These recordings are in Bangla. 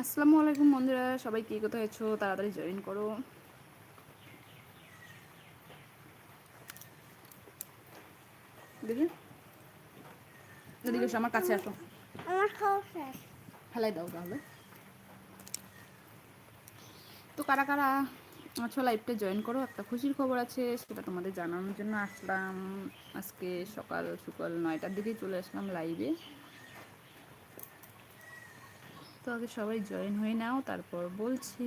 আসসালামু আলাইকুম বন্ধুরা সবাই কে কোথায় আছো? তাড়াতাড়ি জয়েন করো। দেখি। এদিকে আমার কাছে আসো। আমার খাওয়া শেষ। ফেলাই দাও তাহলে। তো কারা কারা আছো লাইভটা জয়েন করো একটা খুশির খবর আছে সেটা তোমাদের জানানোর জন্য আসলাম। আজকে সকাল সকাল নয়টার দিকেই চলে আসলাম লাইভে তো আগে সবাই জয়েন হয়ে নাও তারপর বলছি।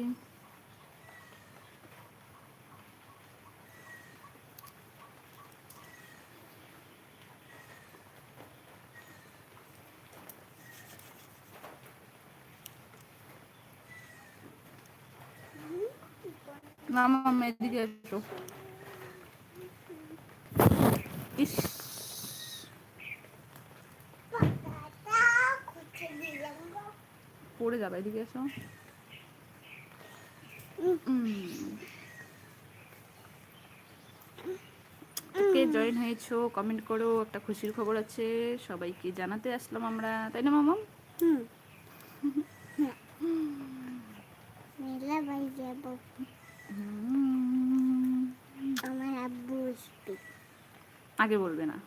মামা এসো ইস পাতাটা কোথায় দিলাম গো? পড়ে যাবে এদিকে এসো। কে জয়েন হয়েছো? কমেন্ট করো একটা খুশির খবর আছে সবাইকে জানাতে আসলাম আমরা তাই না মামা? আগে বলবে না।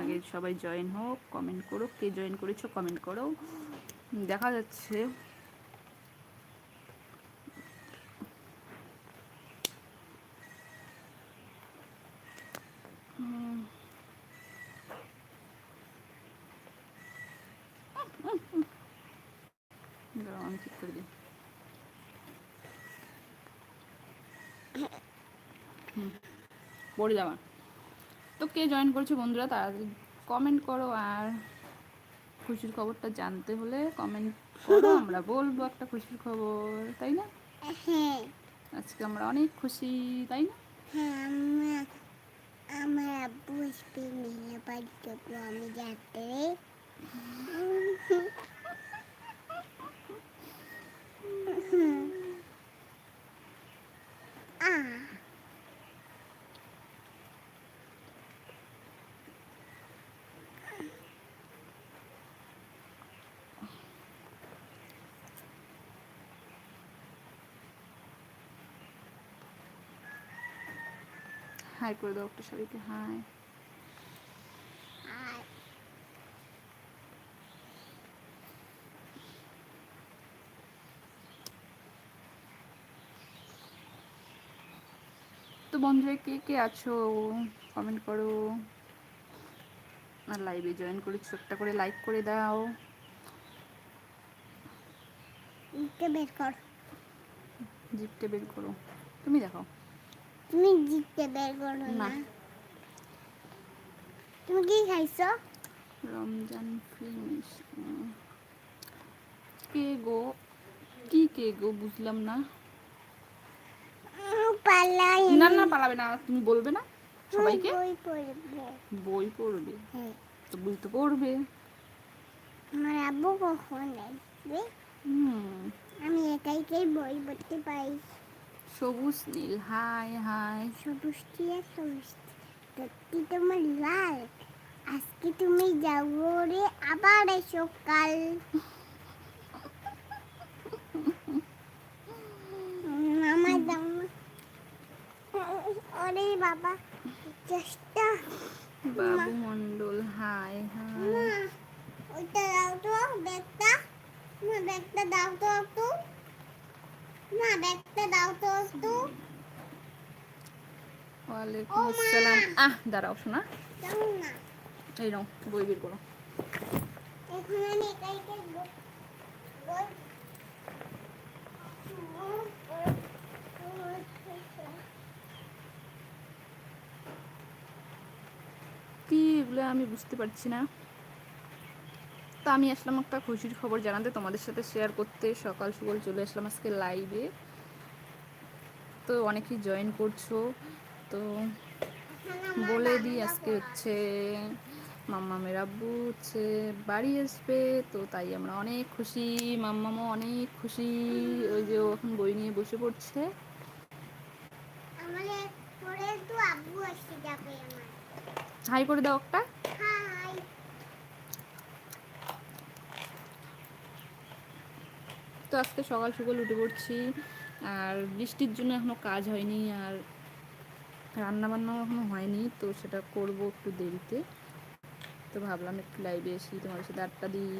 আগে সবাই জয়েন হোক কমেন্ট করো কে জয়েন করেছ কমেন্ট করো। দেখা যাচ্ছে। আমি ঠিক করে দিই। পড়ে তো কে জয়েন করছ বন্ধুরা, তাড়াতাড়ি কমেন্ট করো আর খুশির খবরটা জানতে হলে কমেন্ট করো আমরা বলব একটা খুশির খবর তাই না? হ্যাঁ। আজকে আমরা অনেক খুশি তাই না? হ্যাঁ আমার আমার আব্বু আসবে মেলা বাড়ি যাব আমি যাতে আহ হাই করে দাও একটা সবাইকে হাই। তো বন্ধুরা কে কে আছো? কমেন্ট করো। আর লাইভে জয়েন করেছ একটা করে লাইক করে দাও। কর। জিপটে বের করো। তুমি দেখো তুমি জিততে বের করো না। তুমি কি খাইছো? রমজান ফিনিশ। কে গো? কি কে গো? বুঝলাম না। পালাই। না না পালাবে না। তুমি বলবে না সবাইকে? বই পড়বে। বই পড়বে। হ্যাঁ। তো বই তো পড়বে। আমার আব্বু কখন আসবে? আমি একাই বই পড়তে পাই। সবুজ নীল হাই হাই। সবুজ টিয়া সবুজ। সত্যি তোমার লাল। আজকে তুমি যাব রে আবার এসো কাল। আমার দাম ওরে বাবা চেষ্টা বাবু মন্ডল হাই হাই। ওইটা দাও তো ব্যাগটা। না ব্যাগটা দাও তো একটু। মা ব্যাগটা দাও তো একটু ওয়ালাইকুম আসসালাম। আহ দাঁড়াও শোনা। এই নাও বই বের করো। এখন আমি বই? কি এগুলো আমি বুঝতে পারছি না। তো আমি আসলাম একটা খুশির খবর জানাতে তোমাদের সাথে শেয়ার করতে। সকাল সকাল চলে আসলাম আজকে লাইভে তো অনেকেই জয়েন করছ তো বলে দিই আজকে হচ্ছে মাম্মামের আব্বু হচ্ছে বাড়ি আসবে তো তাই আমরা অনেক খুশি মাম্মামও অনেক খুশি ওই যে এখন বই নিয়ে বসে পড়ছে। হাই করে দাও একটা। তো আজকে সকাল সকাল উঠে পড়ছি। আর বৃষ্টির জন্য এখনও কাজ হয়নি আর রান্না বান্নাও এখনও হয়নি, তো সেটা করব একটু দেরিতে। তো ভাবলাম একটু লাইভে এসি তোমার সাথে আড্ডা দিই,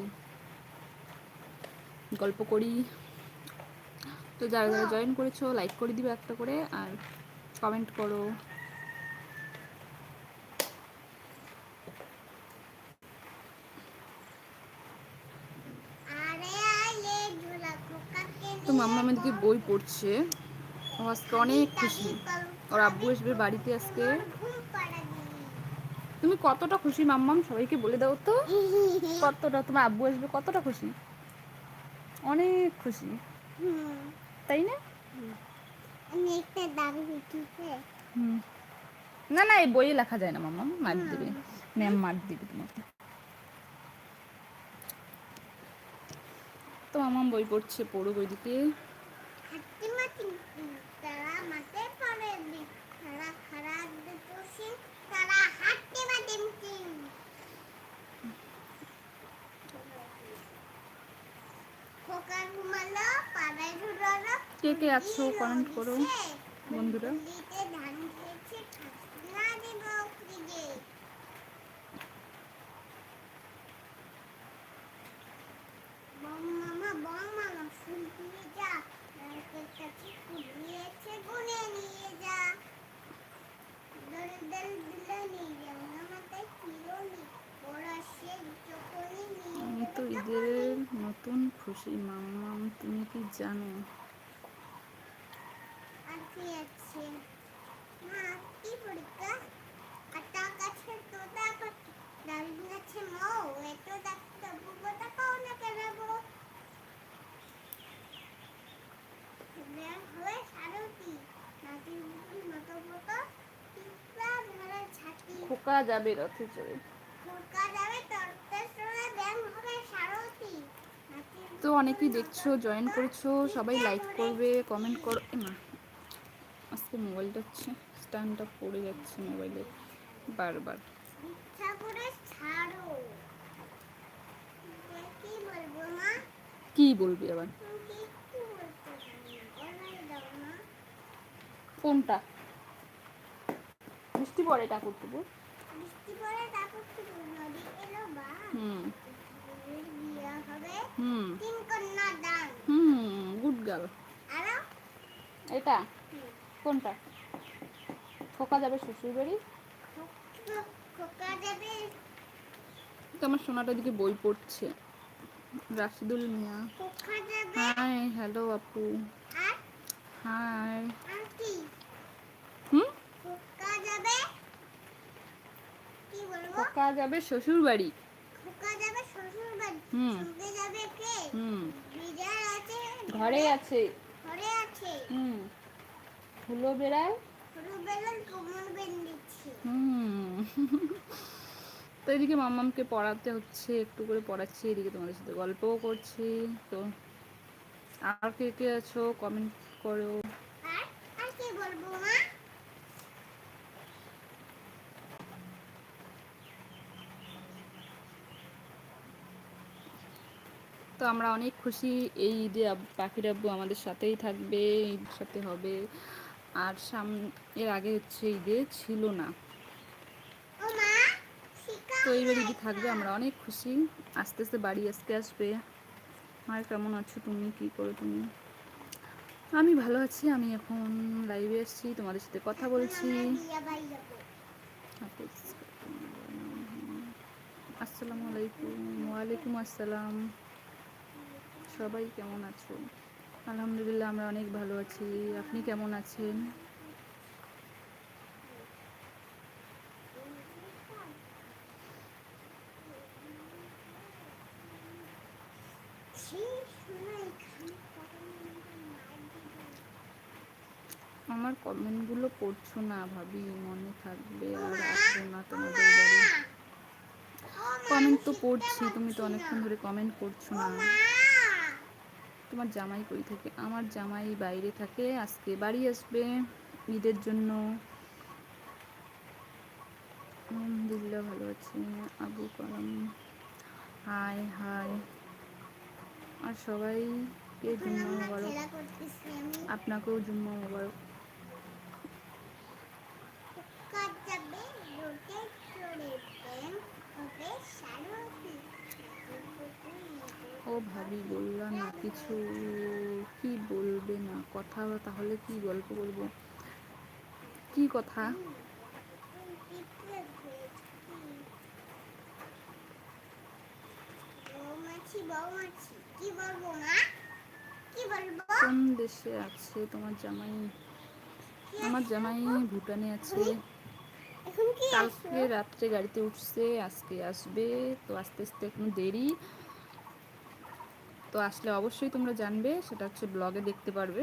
গল্প করি। তো যারা যারা জয়েন করেছ লাইক করে দিবে একটা করে, আর কমেন্ট করো আরে আলে ঝোলা খোকাকে তো মাম্মা আমাদেরকে বই পড়ছে। ও আজকে অনেক খুশি। ওর আব্বু আসবে বাড়িতে আজকে। তুমি কতটা খুশি মাম্মাম? সবাইকে বলে দাও তো। কতটা তোমার আব্বু আসবে কতটা খুশি? অনেক খুশি। তাই না? না না এই বইয়ে লেখা যায় না মাম্মা মার দেবে। ম্যাম মার দিবে তোমাকে তো মামাম বই পড়ছে পড়ুক ওইদিকে হাতি মাতি তারা মাতে পড়ে বি তারা খারাপ দিতোসি তারা হাতি মাতি খোকা ঘুমালো পাড়ায় ঘুরালো কে কে আছো? কমেন্ট করো বন্ধুরা দিতে ধান খেয়েছে খাসনা দিব ফ্রিজে বং মামা বং মামা ফুল দিয়ে যা নারকেল কাছে ফুল দিয়েছে গুনে নিয়ে যা দল দল দিলে নিয়ে যাও না মাথায় কিলো নি ওরা সে চোখনি নিয়ে আমি তো ঈদের নতুন খুশি মাম্মাম তুমি কি জানো আর কি আছে মা কি পরীক্ষা আটা গাছে তোতা পাখি ডালিম গাছে মৌ এত ডাক্তার বুবটা পাও না কেন গো ব্যাং হয়ে সারতি নাতির বুকুর মতো মতো টিপা ধরে ছাতি। খোকা যাবে রথে চড়ে। অনেকেই দেখছ জয়েন করেছ সবাই লাইক করবে কমেন্ট করো। না আজকে মোবাইলটা হচ্ছে স্ট্যান্ডটা পড়ে যাচ্ছে মোবাইলে বারবার। কি বলব আবার? কোনটা? বৃষ্টি পড়ে ঠাকুর হুম। হুম। তিন কন্যা দান। হুম গুড গার্ল আরও এটা? কোনটা? খোকা যাবে শ্বশুর বাড়ি? খোকা তো আমার সোনাটা দিকে বই পড়ছে। রাশিদুল মিয়া। হাই হ্যালো আপু। হাই হুম? যাবে। খোকা যাবে শ্বশুর বাড়ি খোকা যাবে শ্বশুর বাড়ি হুম। হুম। ঘরে আছে। ঘরে আছে? হুম। কোমর বেন হুম। তো এদিকে মামামকে পড়াতে হচ্ছে একটু করে পড়াচ্ছি এদিকে তোমাদের সাথে গল্পও করছি। তো আর কে কে আছো? কমেন্ট করো। আর আর কি বলব তো আমরা অনেক খুশি এই ঈদে পাখির আব্বু আমাদের সাথেই থাকবে ঈদ সাথে হবে। আর সাম এর আগে হচ্ছে ঈদে ছিল না। তো এইবার ঈদে থাকবে আমরা অনেক খুশি। আস্তে আস্তে বাড়ি আসতে আসবে। আর কেমন আছো তুমি? কি করো তুমি? আমি ভালো আছি আমি এখন লাইভে এসেছি তোমাদের সাথে কথা বলছি। আসসালামু আলাইকুম। ওয়ালাইকুম আসসালাম। সবাই কেমন আছো? আলহামদুলিল্লাহ, আমরা অনেক ভালো আছি। আপনি কেমন আছেন? আমার কমেন্টগুলো পড়ছো না ভাবি, মনে থাকবে আর আসব না তোমাদের বাড়ি। কমেন্ট তো পড়ছি, তুমি তো অনেকক্ষণ ধরে কমেন্ট করছ না। তোমার জামাই কই থাকে? আমার জামাই বাইরে থাকে আজকে বাড়ি আসবে ঈদের জন্য। আলহামদুলিল্লাহ ভালো আছি। আবু কলম হাই হাই। আর সবাইকে জুম্মা মোবারক। আপনাকেও জুম্মা মোবারক কাজ যাবে রোটে চড়ে প্রেম ওকে সারথি ও ভাবি বললা না কিছু কি বলবে না? কথা তাহলে কি গল্প বলব? কি কথা? কোন দেশে আছে তোমার জামাই? আমার জামাই ভুটানে আছে। কালকে রাত্রে গাড়িতে উঠছে আজকে আসবে তো আস্তে আস্তে এখন দেরি। তো আসলে অবশ্যই তোমরা জানবে, সেটা হচ্ছে ব্লগে দেখতে পারবে।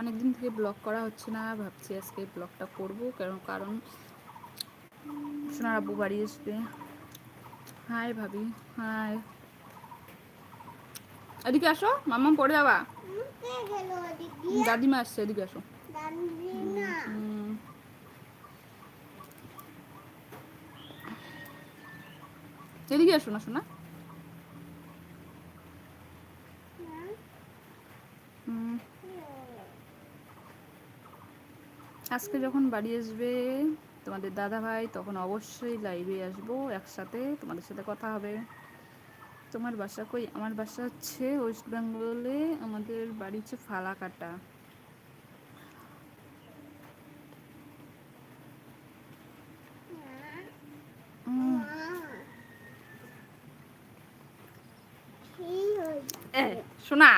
অনেকদিন থেকে ব্লগ করা হচ্ছে না, ভাবছি আজকে ব্লগটা করব কারণ কারণ সোনার আব্বু বাড়ি আসবে হাই ভাবি, হাই। এদিকে আসো মাম্মা পড়ে যাবা। দাদিমা আসছে, এদিকে আসো। এদিকে আসো না শোনা আজকে যখন বাড়ি আসবে তোমাদের দাদা ভাই তখন অবশ্যই লাইভে আসব একসাথে তোমাদের সাথে কথা হবে। তোমার বাসা কই? আমার বাসা হচ্ছে ওয়েস্ট বেঙ্গলে আমাদের বাড়ি হচ্ছে ফালাকাটা। শোনা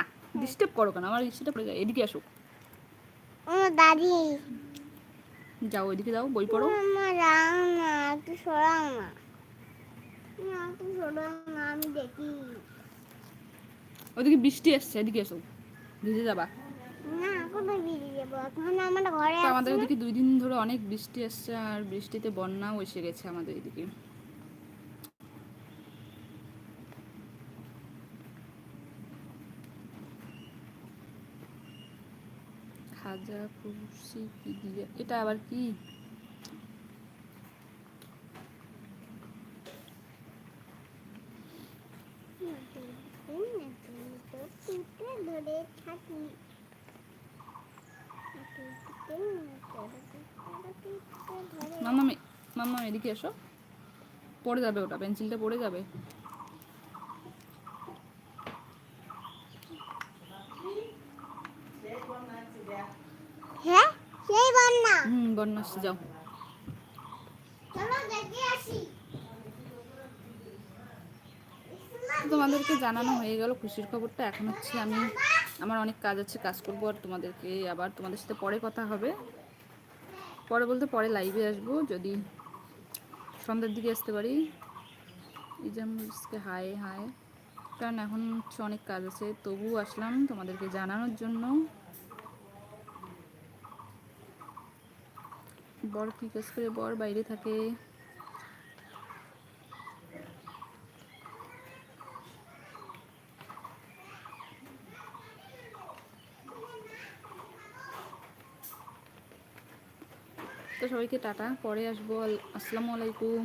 ডিস্টার্ব করো কেন? আমার ডিস্টার্ব করে যায়। এদিকে আসো। ও দাদি। যাও ওইদিকে যাও বই পড়ো। ওদিকে বৃষ্টি এসছে এদিকে এসো। ভিজে যাবা। আমাদের ওইদিকে দুই দিন ধরে অনেক বৃষ্টি আসছে আর বৃষ্টিতে বন্যাও এসে গেছে আমাদের এদিকে। খাজা কুরসি কি দিয়ে? এটা আবার কি? মামা মামা এদিকে এসো। পড়ে যাবে ওটা পেন্সিলটা পড়ে যাবে হ্যাঁ সেই বন্যা হুম বন্যা আসছে যাও। তোমাদেরকে জানানো হয়ে গেল, খুশির খবরটা। এখন হচ্ছে আমি, আমার অনেক কাজ আছে, কাজ করব আর তোমাদেরকে আবার তোমাদের সাথে পরে কথা হবে। পরে বলতে পরে লাইভে আসব, যদি সন্ধ্যের দিকে আসতে পারি। এই যে আজকে হাই হাই কারণ এখন হচ্ছে অনেক কাজ আছে তবু আসলাম তোমাদেরকে জানানোর জন্য। বর কি কাজ করে? বর বাইরে থাকে। তো সবাইকে টাটা পরে আসব। আসসালামু আলাইকুম।